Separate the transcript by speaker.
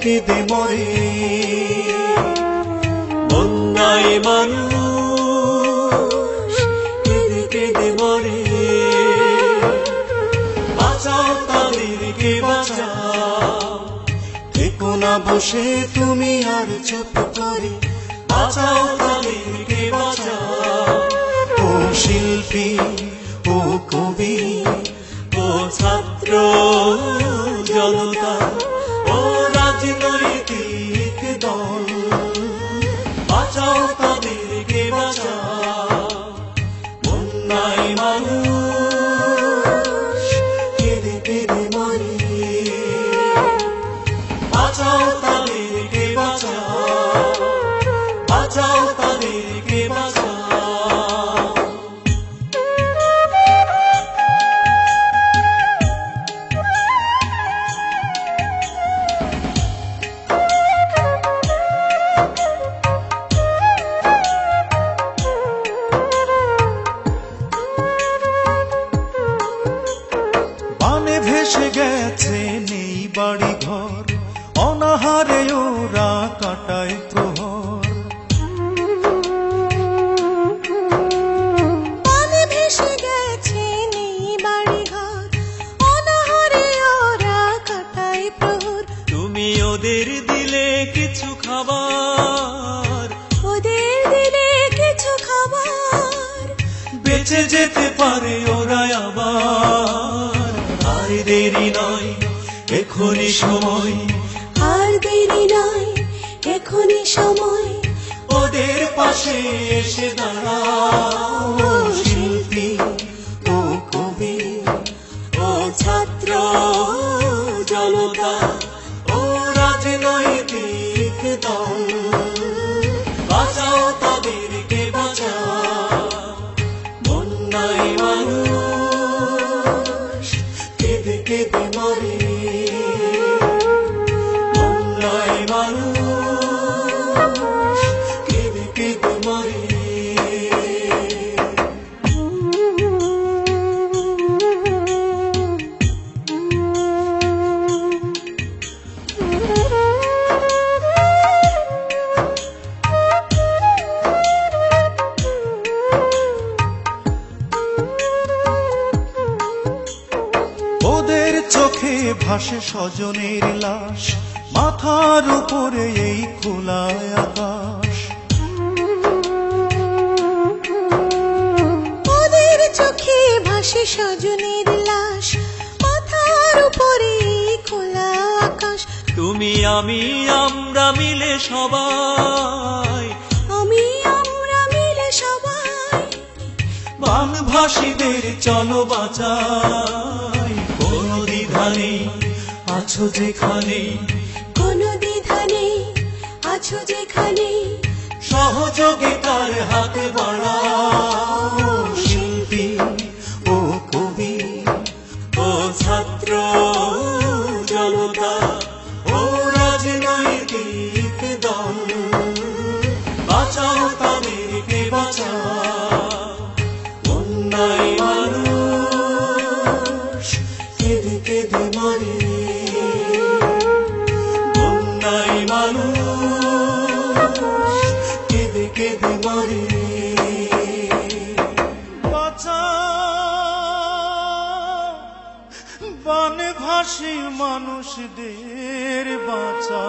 Speaker 1: কেঁদে মরে বন্যায় মানুষ কেঁদে বাঁচাও বাঁচাও। না বসে তুমি আর চুপ করে। বাঁচাও তাদেরকে বাঁচাও। ও শিল্পী, ও কবি কেঁদে বাড়ি ঘর অনাহারে ওরা কাটায় প্রহর।
Speaker 2: ভেসে গেছে নেই বাড়ি ঘর অনাহারে ওরা কাটায় প্রহর।
Speaker 1: তুমি ওদের দিলে কিছু খাবার।
Speaker 2: ওদের দিলে কিছু খাবার।
Speaker 1: বেঁচে যেতে পারে ওরা আবার। আর দেরি নয় এখনই সময়।
Speaker 2: আর দেরি নাই এখনই সময়।
Speaker 1: ওদের পাশে এসে দাঁড়া শিল্পী ও কবি ও ছাত্র জনতা। চোখে ভাসে স্বজনের লাশ মাথার উপরে এই খোলা আকাশ।
Speaker 2: ওদের চোখে ভাসে স্বজনের লাশ মাথার উপরে এই খোলা আকাশ।
Speaker 1: তুমি আমি আমরা মিলে সবাই।
Speaker 2: আমি আমরা মিলে সবাই।
Speaker 1: বানভাসীদের চলো বাঁচাই নেই আছো যেখানে।
Speaker 2: কোনো দ্বিধা নেই আছো যেখানে।
Speaker 1: সহযোগিতার হাত বাড়াও শিল্পী ও কবি ও ছাত্র জনতা। ও রাজনৈতিক দল। ভাসি মানুষদের বাঁচা